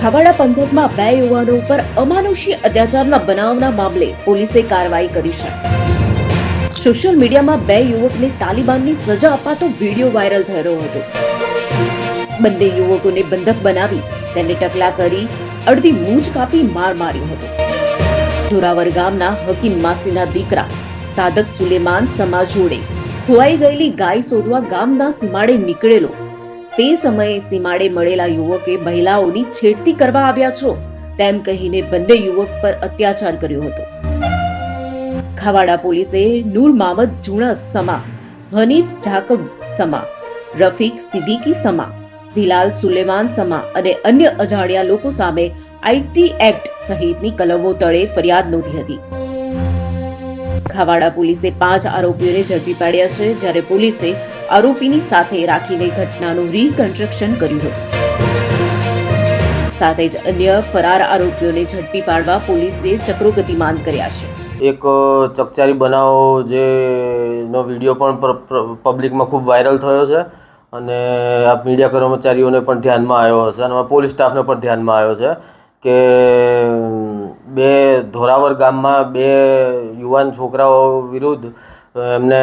ખાવાડા પંથકમાં બે યુવાનો ઉપર અમાનુષી અત્યાચારના બનાવના મામલે પોલીસે કાર્યવાહી કરી છે. સોશિયલ મીડિયામાં બે યુવકને તાલિબાનની સજા અપાતો વીડિયો વાયરલ થયો હતો. બંને યુવકોને બંધક બનાવી તેને ટકલા કરી અડધી મૂંછ કાપી માર માર્યો હતો. ધોરાવર ગામના હકીમ માસીના દીકરા સાદક સુલેમાન સમાજ જોડે ખોવાઈ ગયેલી ગાય શોધવા ગામના સીમાડે નીકળેલો તે સમયે સીમાડે મળેલા યુવકે મહિલાઓની છેડતી કરવા આવ્યા છો, તેમ કહીને બંને યુવક પર અત્યાચાર કર્યો હતો. ખાવાડા પોલીસે નૂર મામદ જુણા સમા, હનીફ જાકબ સમા, રફીક સિદ્દીકી સમા બિલાલ સુલેમાન સમા અને અન્ય અજાણ્યા લોકો સામે આઈટી એક્ટ સહિતની કલમો તળે ફરિયાદ નોંધી હતી. ખાવાડા પોલીસે પાંચ આરોપીઓને ઝડપી પાડ્યા છે, જ્યારે પોલીસે આરોપીની સાથે રાખીને ઘટનાનું રીકન્સ્ટ્રક્શન કર્યું હતું. સાથે જ અન્ય ફરાર આરોપીઓને ઝડપી પાડવા પોલીસે ચક્રો ગતિમાન કર્યા છે. એક ચકચારી બનાવ જે, નો વીડિયો પણ પબ્લિકમાં ખૂબ વાયરલ થયો છે અને આ મીડિયા કર્મચારીઓને પણ ધ્યાનમાં આવ્યો હશે અને પોલીસ સ્ટાફને પણ ધ્યાનમાં આવ્યો છે કે, બે ધોરાવર ગામમાં બે યુવાન છોકરાઓ વિરુદ્ધ એમને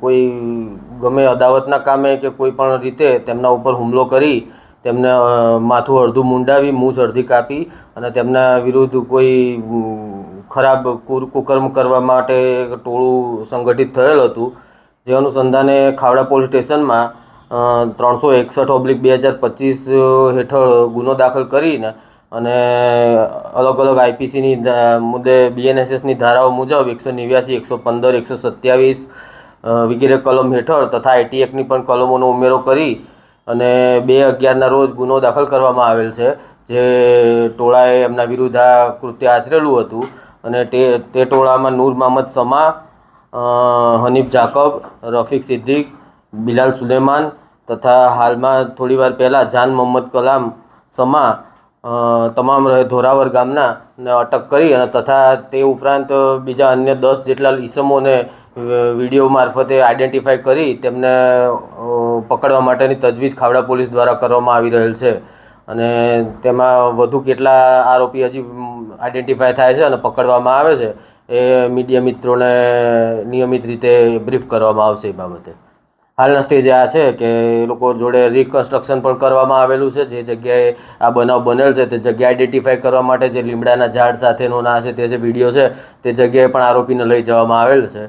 કોઈ ગમે અદાવતના કામે કે કોઈ પણ રીતે તેમના ઉપર હુમલો કરી તેમને માથું અડધું મુંડાવી, મૂછ અડધી કાપી અને તેમના વિરુદ્ધ કોઈ ખરાબ કુર, કુકર્મ કરવા માટે ટોળું સંગઠિત થયેલ હતું. જે અનુસંધાને ખાવડા પોલીસ સ્ટેશનમાં ત્રણસો એકસઠ ઓબ્લિક બે હજાર પચીસ હેઠળ ગુનો દાખલ કરીને અને અલગ અલગ આઈપીસીની મુદ્દે બીએનએસએસની ધારાઓ મુજબ એકસો નેવ્યાસી, એકસો પંદર, એકસો સત્યાવીસ વગેરે કલમ હેઠળ તથા આઈટી એક્ટની પણ કલમોનો ઉમેરો કરી અને બે અગિયારના રોજ ગુનો દાખલ કરવામાં આવેલ છે, જે ટોળાએ એમના વિરુદ્ધ આ કૃત્ય આચરેલું હતું અને તે તે ટોળામાં નૂર મહમદ સમા હનીફ જાકબ, રફીક સિદ્દીક, બિલાલ સુલેમાન તથા હાલમાં થોડીવાર પહેલાં જાન મોહમ્મદ કલામ સમા તમામ રહે ધોરાવર ગામના અટક કરી અને તથા તે ઉપરાંત બીજા અન્ય દસ જેટલા ઈસમોને વીડિયો મારફતે આઈડેન્ટિફાય કરી તેમને પકડવા માટેની તજવીજ ખાવડા પોલીસ દ્વારા કરવામાં આવી રહેલ છે. અને તેમાં વધુ કેટલા આરોપી હજી આઈડેન્ટિફાય થાય છે અને પકડવામાં આવે છે, એ મીડિયા મિત્રોને નિયમિત રીતે બ્રીફ કરવામાં આવશે એ બાબતે. હાલના સ્ટેજે આ છે કે એ લોકો જોડે રિકન્સ્ટ્રક્શન પણ કરવામાં આવેલું છે. જે જગ્યાએ આ બનાવ બનેલ છે તે જગ્યા આઈડેન્ટિફાઈ કરવા માટે જે લીમડાના ઝાડ સાથેનો ના છે તે જે વીડિયો છે તે જગ્યાએ પણ આરોપીને લઈ જવામાં આવેલ છે.